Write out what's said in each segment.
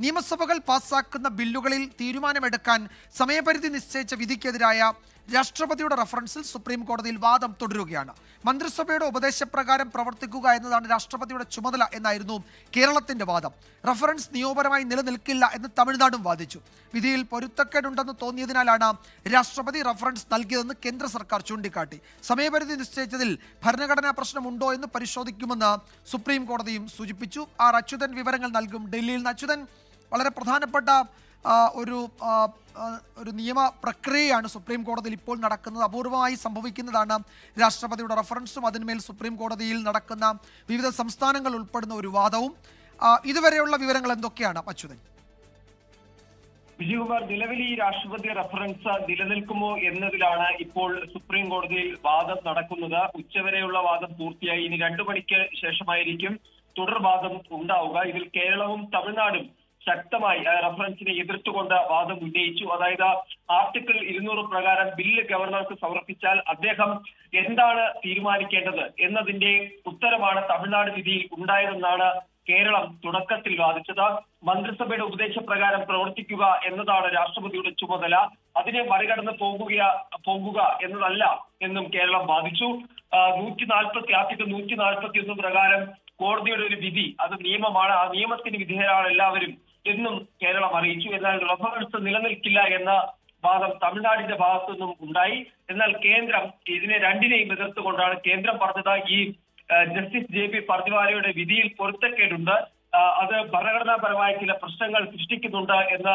നിയമസഭകൾ പാസാക്കുന്ന ബില്ലുകളിൽ തീരുമാനമെടുക്കാൻ സമയപരിധി നിശ്ചയിച്ച വിധിക്കെതിരായ രാഷ്ട്രപതിയുടെ റഫറൻസിൽ സുപ്രീം കോടതിയിൽ വാദം തുടരുകയാണ്. മന്ത്രിസഭയുടെ ഉപദേശപ്രകാരം പ്രവർത്തിക്കുക എന്നതാണ് രാഷ്ട്രപതിയുടെ ചുമതല എന്നായിരുന്നു കേരളത്തിന്റെ വാദം. റഫറൻസ് നിയമപരമായി നിലനിൽക്കില്ല എന്ന് തമിഴ്നാടും വാദിച്ചു. വിധിയിൽ പൊരുത്തക്കേടുണ്ടെന്ന് തോന്നിയതിനാലാണ് രാഷ്ട്രപതി റഫറൻസ് നൽകിയതെന്ന് കേന്ദ്ര സർക്കാർ ചൂണ്ടിക്കാട്ടി. സമയപരിധി നിശ്ചയിച്ചതിൽ ഭരണഘടനാ പ്രശ്നമുണ്ടോ എന്ന് പരിശോധിക്കുമെന്ന് സുപ്രീം കോടതിയും സൂചിപ്പിച്ചു. ആർ അച്യുതൻ വിവരങ്ങൾ നൽകും. ഡൽഹിയിൽ നിന്ന് അച്യുതൻ വളരെ പ്രധാനപ്പെട്ട ഒരു ഒരു നിയമ പ്രക്രിയയാണ് സുപ്രീം കോടതിയിൽ ഇപ്പോൾ നടക്കുന്നത്. അപൂർവമായി സംഭവിക്കുന്നതാണ് രാഷ്ട്രപതിയുടെ റഫറൻസും അതിന്മേൽ സുപ്രീം കോടതിയിൽ നടക്കുന്ന വിവിധ സംസ്ഥാനങ്ങൾ ഉൾപ്പെടുന്ന ഒരു വാദവും. ഇതുവരെയുള്ള വിവരങ്ങൾ എന്തൊക്കെയാണ് അച്യുതൻ? വിജയകുമാർ നിലവിൽ ഈ രാഷ്ട്രപതി റഫറൻസ് നിലനിൽക്കുമോ എന്നതിലാണ് ഇപ്പോൾ സുപ്രീം കോടതിയിൽ വാദം നടക്കുന്നത്. ഉച്ചവരെയുള്ള വാദം പൂർത്തിയായി. ഇനി രണ്ടു മണിക്ക് ശേഷമായിരിക്കും തുടർവാദം ഉണ്ടാവുക. ഇതിൽ കേരളവും തമിഴ്നാടും ശക്തമായി റഫറൻസിനെ എതിർത്തുകൊണ്ട് വാദം ഉന്നയിച്ചു. അതായത് ആർട്ടിക്കിൾ ഇരുന്നൂറ് പ്രകാരം ബില്ല് ഗവർണർക്ക് സമർപ്പിച്ചാൽ അദ്ദേഹം എന്താണ് തീരുമാനിക്കേണ്ടത് എന്നതിന്റെ ഉത്തരമാണ് തമിഴ്നാട് വിധിയിൽ ഉണ്ടായതെന്നാണ് കേരളം തുടക്കത്തിൽ വാദിച്ചത്. മന്ത്രിസഭയുടെ ഉപദേശപ്രകാരം പ്രവർത്തിക്കുക എന്നതാണ് രാഷ്ട്രപതിയുടെ ചുമതല. അതിനെ മറികടന്ന് പോകുക പോകുക എന്നതല്ല എന്നും കേരളം വാദിച്ചു. നൂറ്റി നാൽപ്പത്തി ആർട്ടിക്കിൾ നൂറ്റി നാൽപ്പത്തി ഒന്ന് പ്രകാരം കോടതിയുടെ ഒരു വിധി അത് നിയമമാണ്. ആ നിയമത്തിന് വിധേയരാണ് എല്ലാവരും. എന്നും കേരളം അറിയിച്ചു. എന്നാൽ റഫറൻസ് നിലനിൽക്കില്ല എന്ന വാദം തമിഴ്നാടിന്റെ ഭാഗത്തു നിന്നും ഉണ്ടായി. എന്നാൽ കേന്ദ്രം ഇതിനെ രണ്ടിനെയും എതിർത്തുകൊണ്ടാണ് കേന്ദ്രം പറഞ്ഞത് ഈ ജസ്റ്റിസ് ജെ പി പർദിവാലയുടെ വിധിയിൽ പൊരുത്തക്കേടുണ്ട്. അത് ഭരണഘടനാപരമായ ചില പ്രശ്നങ്ങൾ സൃഷ്ടിക്കുന്നുണ്ട് എന്ന്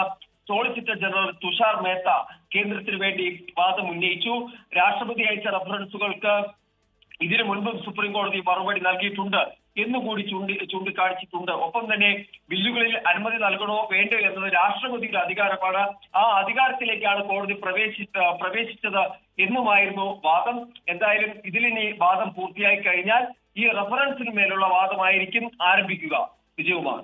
സോളിസിറ്റർ ജനറൽ തുഷാർ മേത്ത കേന്ദ്രത്തിന് വേണ്ടി വാദം ഉന്നയിച്ചു. രാഷ്ട്രപതി അയച്ച റഫറൻസുകൾക്ക് ഇതിനു മുൻപും സുപ്രീം കോടതി മറുപടി നൽകിയിട്ടുണ്ട്. എന്നുകൂടി ചൂണ്ടി ചൂണ്ടിക്കാണിച്ചിട്ടുണ്ട് ഒപ്പം തന്നെ ബില്ലുകളിൽ അനുമതി നൽകണോ വേണ്ടോ എന്നത് രാഷ്ട്രപതിയുടെ അധികാരമാണ്. ആ അധികാരത്തിലേക്കാണ് കോടതി പ്രവേശി പ്രവേശിച്ചത് എന്നുമായിരുന്നു വാദം. എന്തായാലും ഇതിലിനി വാദം പൂർത്തിയായി കഴിഞ്ഞാൽ ഈ റഫറൻസിന് മേലുള്ള വാദമായിരിക്കും ആരംഭിക്കുക. വിജയകുമാർ.